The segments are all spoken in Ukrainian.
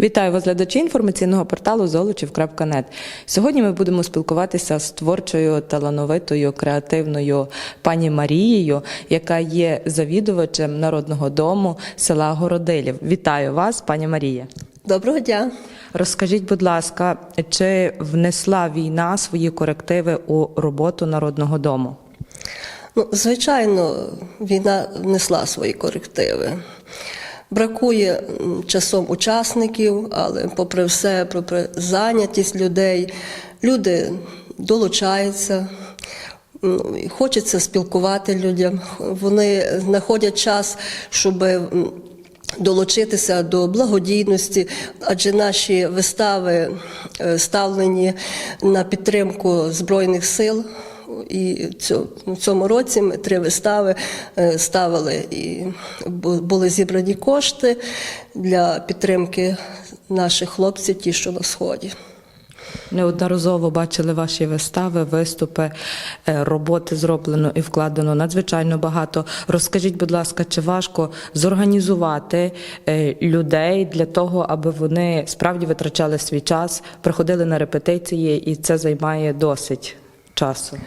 Вітаю вас, глядачі інформаційного порталу золочів.нет. Сьогодні ми будемо спілкуватися з творчою, талановитою, креативною пані Марією, яка є завідувачем народного дому села Городилів. Вітаю вас, пані Марія. Доброго дня. Розкажіть, будь ласка, чи внесла війна свої корективи у роботу народного дому? Ну, звичайно, війна внесла свої корективи. Бракує часом учасників, але попри все, попри зайнятість людей, люди долучаються. Хочеться спілкувати людям. Вони знаходять час, щоб долучитися до благодійності, адже наші вистави е, ставлені на підтримку Збройних сил. І в цьому році ми три вистави е, ставили і були зібрані кошти для підтримки наших хлопців, ті, що на сході. Неодноразово бачили ваші вистави, виступи, е, роботи зроблено і вкладено надзвичайно багато. Розкажіть, будь ласка, чи важко зорганізувати е, людей для того, аби вони справді витрачали свій час, приходили на репетиції, і це займає досить часу?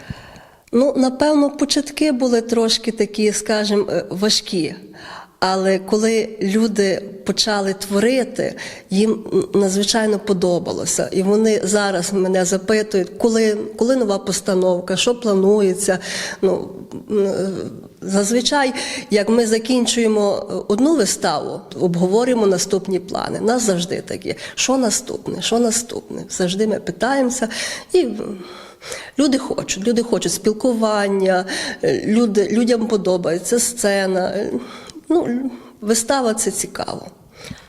Ну, напевно, початки були трошки такі, скажімо, е, важкі. Але коли люди почали творити, їм надзвичайно подобалося. І вони зараз мене запитують, коли, коли нова постановка, що планується. Ну, е, зазвичай, як ми закінчуємо е, одну виставу, обговорюємо наступні плани. Нас завжди такі, що наступне, що наступне. Завжди ми питаємося і. Люди хочуть, люди хочуть спілкування, е, люди, людям подобається сцена. Е, Ну, вистава це цікаво.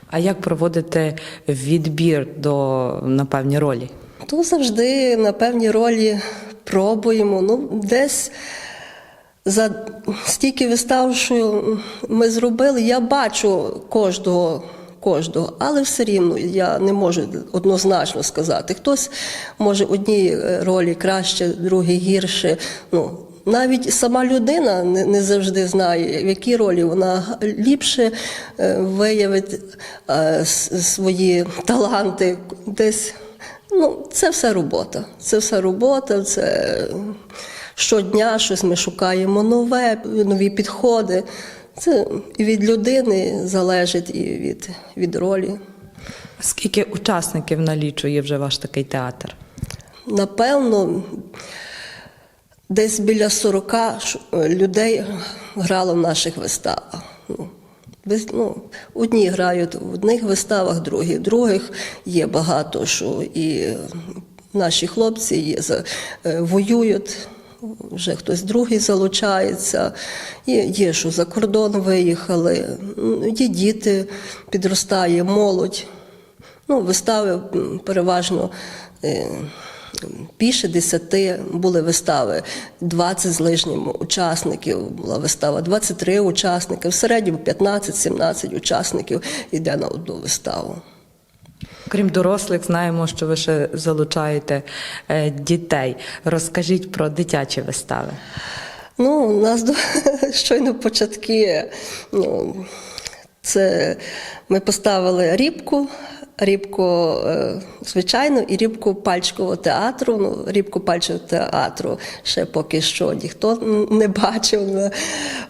А як проводити відбір до на певні ролі? То завжди на певні ролі пробуємо. Ну, десь за стільки вистав, що ми зробили, я бачу кожного. Кожного, але все рівно я не можу однозначно сказати. Хтось може одній е, ролі краще, другій гірше. Ну навіть сама людина не, завжди знає, в якій ролі вона ліпше е, виявить е, свої таланти десь. Ну, це все робота. Це все робота, це щодня щось ми шукаємо нове, нові підходи. Це і від людини залежить, і від, від ролі. Скільки учасників налічує вже ваш такий театр? Напевно, десь біля 40 людей грало в наших виставах. Ну, ну, одні грають в одних виставах, другі в других. Є багато що і наші хлопці є, е, воюють. Вже хтось другий залучається, є, є, що за кордон виїхали, є діти, підростає молодь. Ну, вистави переважно е, більше десяти були вистави, 20 з лишнім учасників, була вистава, 23 учасники, в середньому 15-17 учасників йде на одну виставу. Крім дорослих, знаємо, що ви ще залучаєте е, дітей. Розкажіть про дитячі вистави. Ну, у нас до, щойно початки. Ну, це ми поставили рібку, рібку е, звичайну і рібку пальчикового театру. Ну, рібку пальчикового театру ще поки що ніхто не бачив,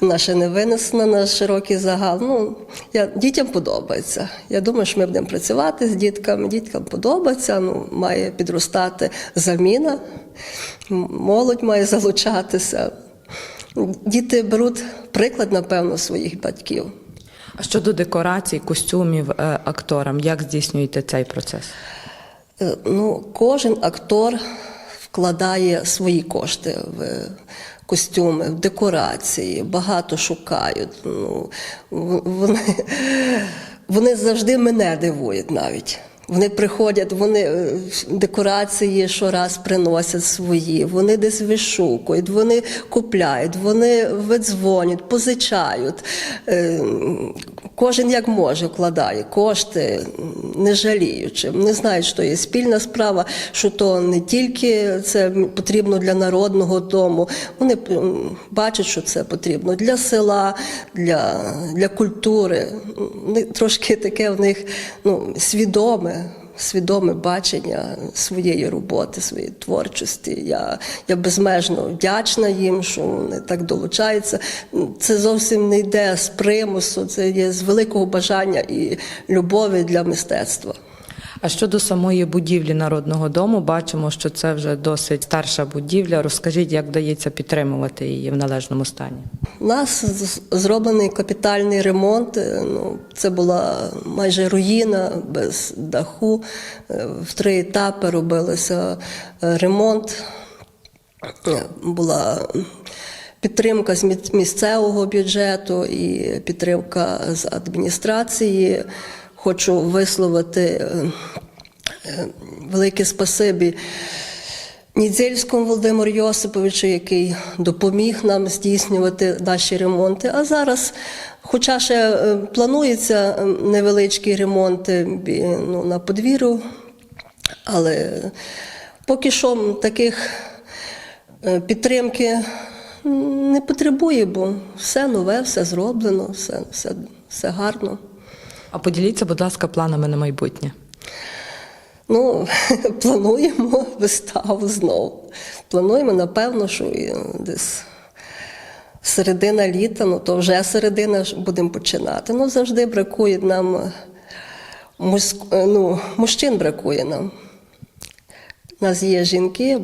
вона ще не винесена на широкий загал. Ну, я, дітям подобається. Я думаю, що ми будемо працювати з дітками. Діткам подобається, ну, має підростати заміна, молодь має залучатися. Діти беруть приклад, напевно, своїх батьків. А щодо декорацій, костюмів е, акторам, як здійснюєте цей процес? Е, Ну, кожен актор вкладає свої кошти в костюми, в декорації, багато шукають. Ну, вони, вони завжди мене дивують навіть. Вони приходять, вони е, декорації щораз приносять свої, вони десь вишукують, вони купляють, вони видзвонять, позичають. Кожен як може вкладає кошти, не жаліючи. Не знають, що є спільна справа, що то не тільки це потрібно для народного дому. Вони бачать, що це потрібно для села, для, для культури. Вони Трошки таке в них ну, свідоме. Свідоме бачення своєї роботи, своєї творчості. Я, я безмежно вдячна їм, що вони так долучаються. Це зовсім не йде з примусу, це є з великого бажання і любові для мистецтва. А щодо самої будівлі народного дому, бачимо, що це вже досить старша будівля. Розкажіть, як вдається підтримувати її в належному стані? У нас зроблений капітальний ремонт. е, Ну, це була майже руїна без даху. Е, В три етапи робилося е, ремонт. Була підтримка з місцевого бюджету і підтримка з адміністрації. Хочу висловити е, е, велике спасибі Нідзельському Володимиру Йосиповичу, який допоміг нам здійснювати наші ремонти. А зараз, хоча ще е, планується невеличкі ремонти ну, на подвір'ю, але поки що таких підтримки не потребує, бо все нове, все зроблено, все, все, все гарно. А поділіться, будь ласка, планами на майбутнє. Ну, плануємо виставу знову. Плануємо, напевно, що десь середина літа, ну то вже середина будемо починати. Ну, завжди бракує нам ну, мужчин бракує нам. У нас є жінки,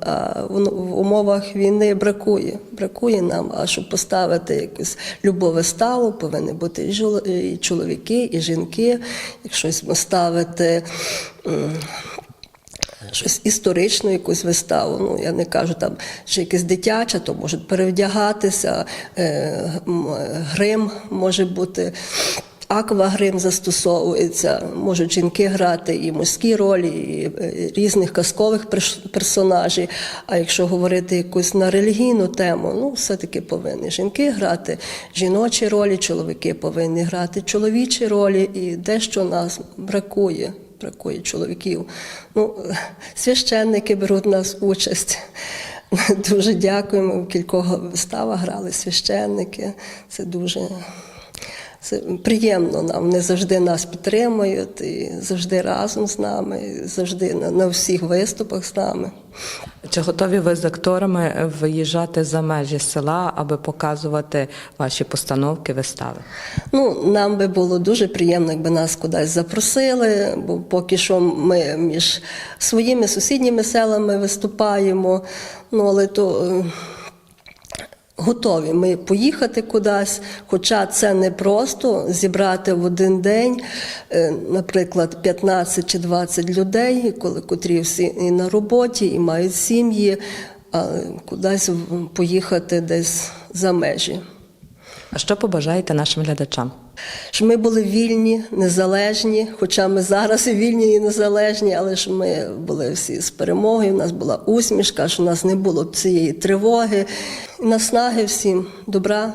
а в умовах війни бракує. Бракує нам. А щоб поставити якусь любу виставу, повинні бути і чоловіки, і жінки. Якщо ставити щось історичну якусь виставу. Ну я не кажу там, що якесь дитяче, то можуть перевдягатися, е, грим може бути. Аквагрим застосовується, можуть жінки грати і мужські ролі, і е, різних казкових персонажів. А якщо говорити якусь на релігійну тему, ну все-таки повинні жінки грати жіночі ролі, чоловіки повинні грати чоловічі ролі, і дещо нас бракує бракує чоловіків. Ну, священники беруть в нас участь. Дуже дякуємо. В кількох виставах грали священники. Це дуже це приємно нам. Вони завжди нас підтримують і завжди разом з нами, і завжди на, на всіх виступах з нами. Чи готові ви з акторами виїжджати за межі села, аби показувати ваші постановки, вистави? Ну, нам би було дуже приємно, якби нас кудись запросили, бо поки що ми між своїми сусідніми селами виступаємо. Ну, але то е, готові ми поїхати кудись, хоча це не просто зібрати в один день, е, наприклад, 15 чи 20 людей, коли котрі всі і на роботі, і мають сім'ї, а кудись поїхати десь за межі. А що побажаєте нашим глядачам? Щоб ми були вільні, незалежні, хоча ми зараз і вільні і незалежні, але ж ми були всі з перемогою, у нас була усмішка, що у нас не було цієї тривоги. Наснаги всім добра,